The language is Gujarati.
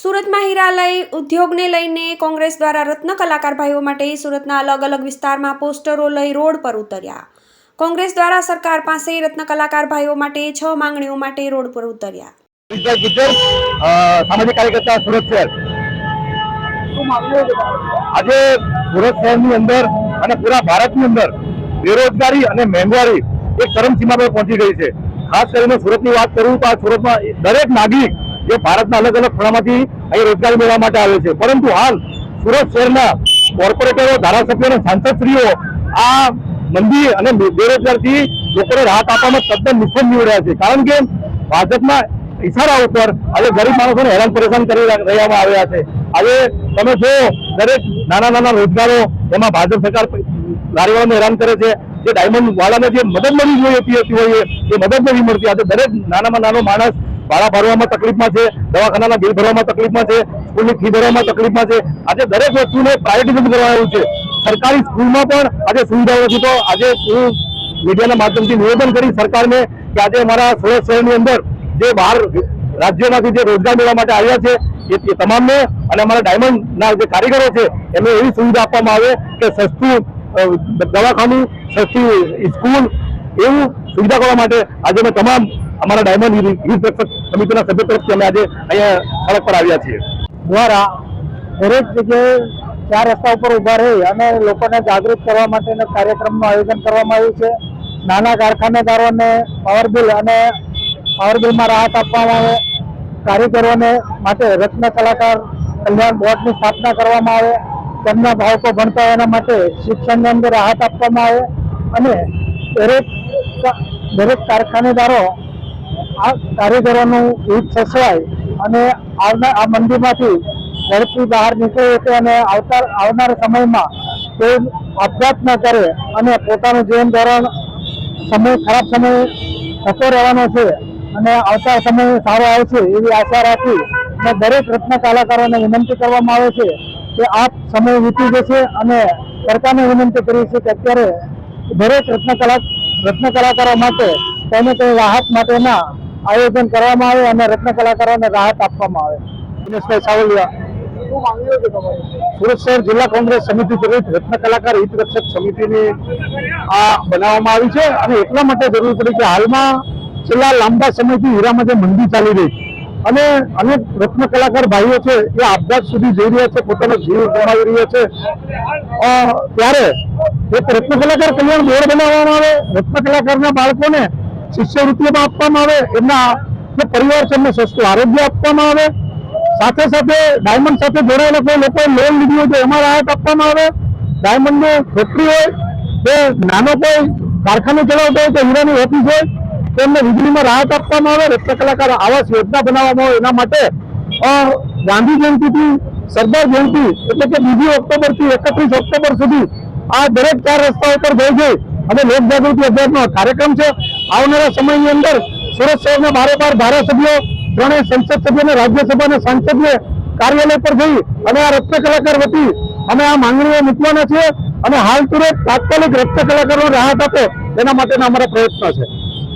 સુરતમાં હીરાલય ઉદ્યોગને લઈને કોંગ્રેસ દ્વારા રત્ન કલાકાર ભાઈઓ માટે સુરતના અલગ અલગ વિસ્તારમાં પોસ્ટરો લઈ રોડ પર ઉતર્યા. કોંગ્રેસ દ્વારા સરકાર પાસે રત્ન કલાકાર ભાઈઓ માટે છ માંગણીઓ માટે રોડ પર ઉતર્યા. સામાજિક કાર્યકર્તા સુરત શહેર. આજે સુરત શહેરની અંદર અને પૂરા ભારતની અંદર બેરોજગારી અને મોંઘવારી એક ચરમસીમા પર પહોંચી ગઈ છે. ખાસ કરીને સુરતની વાત કરું તો આ સુરતમાં દરેક નાગરિક જે ભારતના અલગ અલગ ખૂણામાંથી અહીં રોજગારી મેળવવા માટે આવે છે. પરંતુ હાલ સુરત શહેરના કોર્પોરેટરો, ધારાસભ્યો અને સાંસદશ્રીઓ આ મંદી અને બેરોજગારથી લોકોને રાહત આપવામાં તદ્દન નિષ્ફળ નીવડ્યા છે. કારણ કે ભાજપના ઇશારા ઉપર હવે ગરીબ માણસોને હેરાન પરેશાન કરી રહ્યામાં આવ્યા છે. હવે તમે જો દરેક નાના નાના રોજગારો એમાં ભાજપ સરકાર લારીવાળાને હેરાન કરે છે, જે ડાયમંડ વાળાને જે મદદ મળી જોઈએ પીએસસી હોય એ મદદ નથી મળતી. આજે દરેક નાનામાં નાનો માણસ ભાડા ભરવામાં તકલીફમાં છે, દવાખાનાના બિલ ભરવામાં તકલીફમાં છે, સ્કૂલની ફી ભરવામાં તકલીફમાં છે. આજે દરેક વસ્તુને પ્રાયોરિટીઝમ કરવા આવ્યું છે. સરકારી સ્કૂલમાં પણ આજે સુવિધાઓ નથી. તો આજે હું મીડિયાના માધ્યમથી નિવેદન કરી સરકારને કે આજે અમારા સુરત શહેરની અંદર જે બહાર રાજ્યોમાંથી જે રોજગાર મેળવવા માટે આવ્યા છે, એ તમામને અને અમારા ડાયમંડના જે કારીગરો છે, એમને એવી સુવિધા આપવામાં આવે કે સસ્તું દવાખાનું, સસ્તી સ્કૂલ, એવું સુવિધા કરવા માટે આજે અમે તમામ અમારા ડાયમંડ યુથ રક્ષક સમિતિના સભ્ય તરફથી અમે આજે અહીંયા સડક પર આવ્યા છીએ. દ્વારા દરેક જગ્યાએ ચાર રસ્તા ઉપર ઊભા રહી અને લોકોને જાગૃત કરવા માટેના કાર્યક્રમનું આયોજન કરવામાં આવ્યું છે. નાના કારખાનેદારોને પાવર બિલ અને પાવર બિલમાં રાહત આપવામાં આવે, કારીગરોને માટે રત્ન કલાકાર કલ્યાણ બોર્ડની સ્થાપના કરવામાં આવે, તેમના ભાવકો ભણતા હોય એના માટે શિક્ષણની અંદર રાહત આપવામાં આવે અને દરેક દરેક કારખાનેદારો આ કારીગરોનું હિત સસવાય અને આવનાર આ મંદીમાંથી ઝડપી બહાર નીકળે છે અને આવતા આવનારા સમયમાં કોઈ આપઘાત ન કરે અને પોતાનું જીવન ધોરણ સમય ખરાબ સમય થતો રહેવાનો છે અને આવતા સમય સારો આવશે એવી આશા રાખી અને દરેક રત્ન કલાકારોને વિનંતી કરવામાં આવે છે કે આપ સમય વીતી જશે અને સરકારને વિનંતી કરી છે કે અત્યારે દરેક રત્ન કલા રત્ન કલાકારો માટે તેને કંઈ રાહત માટેના આયોજન કરવામાં આવે અને રત્ન કલાકારોને રાહત આપવામાં આવે. દિનેશભાઈ સાવલિયા. સુરત શહેર જિલ્લા કોંગ્રેસ સમિતિ તરફ રત્ન કલાકાર હિત રક્ષક સમિતિની આ બનાવવામાં આવી છે અને એટલા માટે જરૂર પડી કે હાલમાં છેલ્લા લાંબા સમયથી હીરામાં જે મંદી ચાલી રહી અને અનેક રત્ન કલાકાર ભાઈઓ છે એ આપઘાત સુધી જઈ રહ્યા છે પોતાનો જીવ ગુમાવી રહ્યા છે. ત્યારે એક રત્ન કલાકાર કલ્યાણ બોર્ડ બનાવવામાં આવે. રત્ન કલાકારના બાળકોને શિષ્યવૃત્તિઓમાં આપવામાં આવે, એમના પરિવાર છે સસ્તું આરોગ્ય આપવામાં આવે. સાથે સાથે ડાયમંડ સાથે જોડાયેલા કોઈ લોકોએ લોન લીધી હોય તો એમાં રાહત આપવામાં આવે. ડાયમંડની ફેક્ટરી હોય કે નાનો કોઈ કારખાનો ચલાવતો હોય તો હીરાની ઓફિસ હોય, તો એમને વીજળીમાં રાહત આપવામાં આવે. રત્ન કલાકાર આવાસ યોજના બનાવવામાં આવે એના માટે. ગાંધી જયંતિથી સરદાર જયંતિ એટલે કે બીજી ઓક્ટોબરથી એકત્રીસ ઓક્ટોબર સુધી આ દરેક ચાર રસ્તા ઉપર જઈ જઈ અને લોક જાગૃતિ અભિયાનનો કાર્યક્રમ છે. આવનારા સમયની અંદર સુરત શહેરના બારે બાર ધારાસભ્યો, ત્રણેય સંસદ સભ્ય અને રાજ્યસભા સાંસદને કાર્યાલય પર જઈ અને આ રત્ન કલાકાર વતી અમે આ માંગણીઓ મૂકવાના છીએ અને હાલ તુરંત તાત્કાલિક રત્ન કલાકારો રાહત આપે એના માટેના અમારા પ્રયત્નો છે.